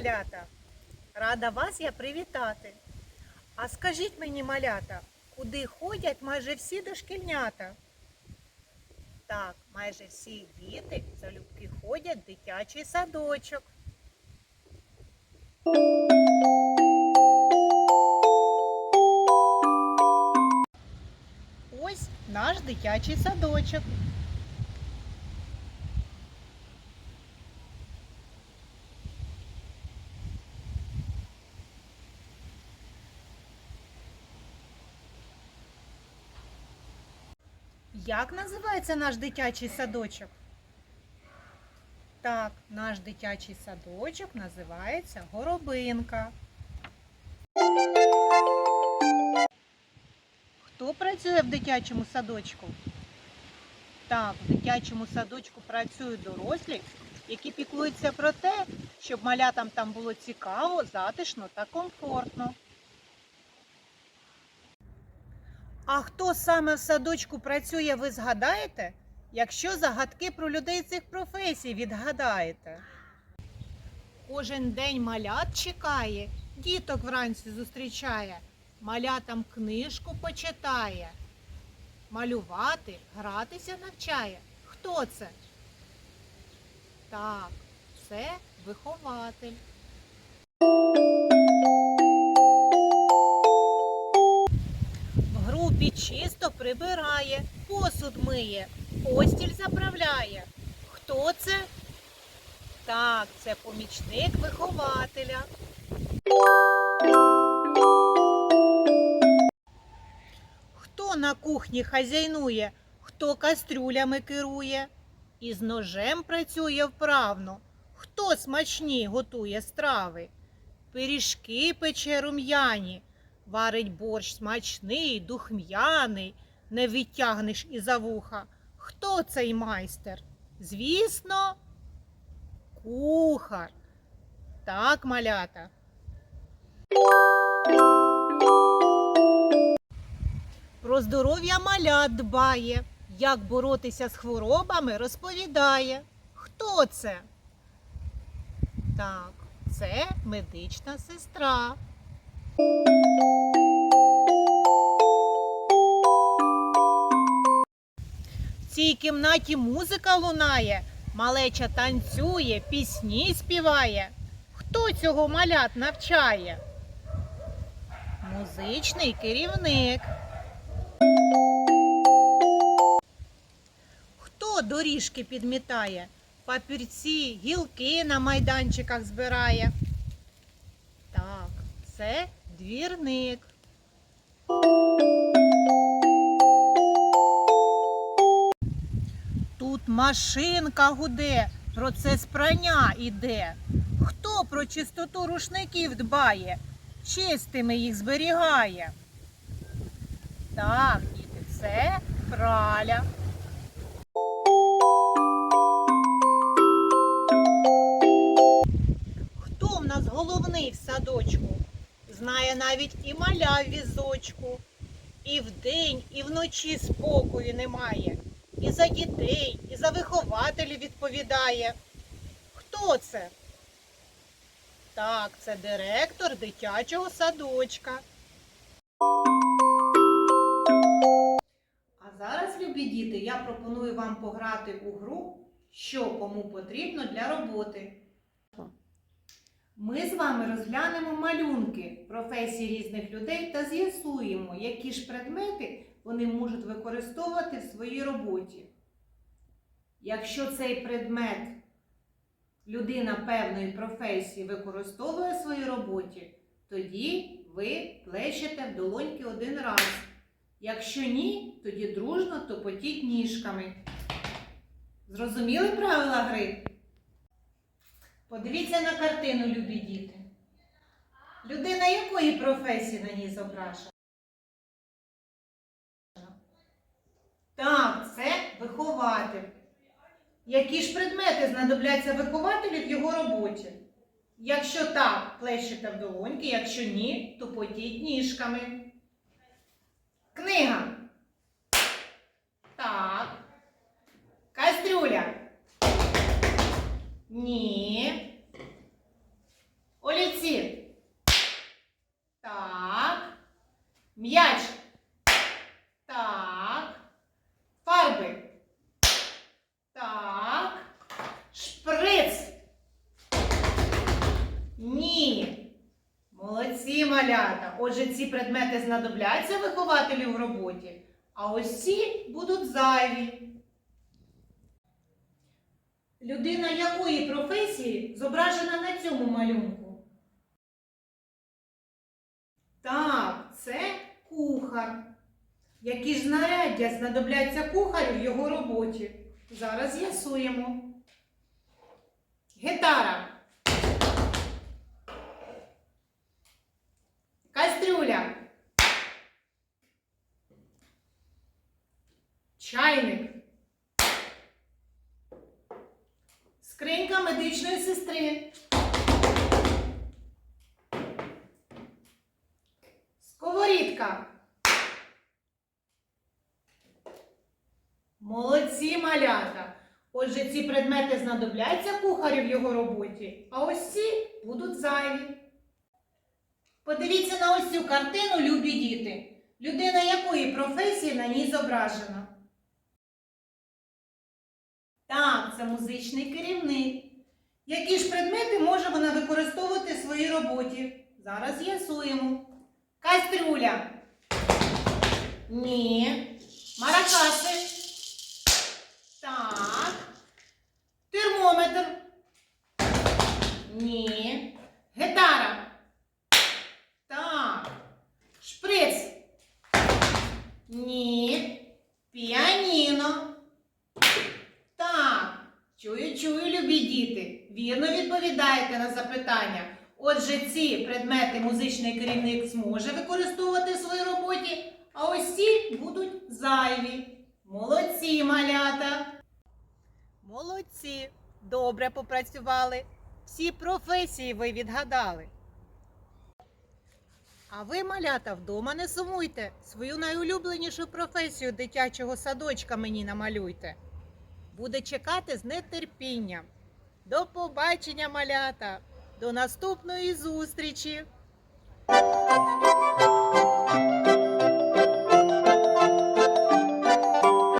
малята! Рада вас я привітати. А скажіть мені, малята, куди ходять майже всі дошкільнята? Так, майже всі діти залюбки ходять в дитячий садочок. Ось наш дитячий садочок. Як називається наш дитячий садочок? Так, наш дитячий садочок називається Горобинка. Хто працює в дитячому садочку? Так, в дитячому садочку працюють дорослі, які піклуються про те, щоб малятам там було цікаво, затишно та комфортно. А хто саме в садочку працює, ви згадаєте, якщо загадки про людей цих професій відгадаєте? Кожен день малят чекає, діток вранці зустрічає, малятам книжку почитає, малювати, гратися навчає. Хто це? Так, це вихователь. Чисто прибирає, посуд миє, постіль заправляє. Хто це? Так, це помічник вихователя. Хто на кухні хазяйнує, хто кастрюлями керує, і з ножем працює вправно, хто смачні готує страви, пиріжки пече рум'яні, варить борщ смачний, духм'яний, не відтягнеш іза вуха. Хто цей майстер? Звісно, кухар. Так, малята. Про здоров'я малят дбає, як боротися з хворобами розповідає. Хто це? Так, це медична сестра. В цій кімнаті музика лунає, малеча танцює, пісні співає. Хто цього малят навчає? Музичний керівник. Хто доріжки підмітає? Папірці, гілки на майданчиках збирає. Так, це двірник. Тут машинка гуде, процес прання іде. Хто про чистоту рушників дбає, чистими їх зберігає? Так, діти, це праля. Хто в нас головний в садочку? Знає навіть і маля в візочку. І вдень, і вночі спокою немає. І за дітей, і за вихователів відповідає. Хто це? Так, це директор дитячого садочка. А зараз, любі діти, я пропоную вам пограти у гру, що кому потрібно для роботи. Ми з вами розглянемо малюнки професій різних людей та з'ясуємо, які ж предмети вони можуть використовувати в своїй роботі. Якщо цей предмет людина певної професії використовує в своїй роботі, тоді ви плещете в долоньки один раз. Якщо ні, тоді дружно топотіть ніжками. Зрозуміли правила гри? Подивіться на картину, любі діти. Людина якої професії на ній зображена? Так, це вихователь. Які ж предмети знадобляться вихователю в його роботі? Якщо так, плещете в долоньки, якщо ні, то потіть ніжками. Книга. Так. Кастрюля. Ні. Отже, ці предмети знадобляться вихователю в роботі, а ось ці будуть зайві. Людина якої професії зображена на цьому малюнку? Так, це кухар. Які ж знаряддя знадобляться кухарю в його роботі? Зараз з'ясуємо. Гітара. Кастрюля. Чайник. Скринька медичної сестри. Сковорідка. Молодці малята. Отже, ці предмети знадобляться кухарю в його роботі, а ось ці будуть зайві. Подивіться на ось цю картину, любі діти. Людина якої професії на ній зображена? Так, це музичний керівник. Які ж предмети може вона використовувати в своїй роботі? Зараз з'ясуємо. Кастрюля. Ні. Маракаси. Так. Термометр. Ні. Гітара. Так. Шприц. Ні. Піаніно. Так. Чую, чую, любі діти. Вірно відповідаєте на запитання. Отже, ці предмети музичний керівник зможе використовувати в своїй роботі, а ось ці будуть зайві. Молодці, малята! Молодці! Добре попрацювали. Всі професії ви відгадали. А ви, малята, вдома не сумуйте. Свою найулюбленішу професію дитячого садочка мені намалюйте. Буде чекати з нетерпінням. До побачення, малята! До наступної зустрічі!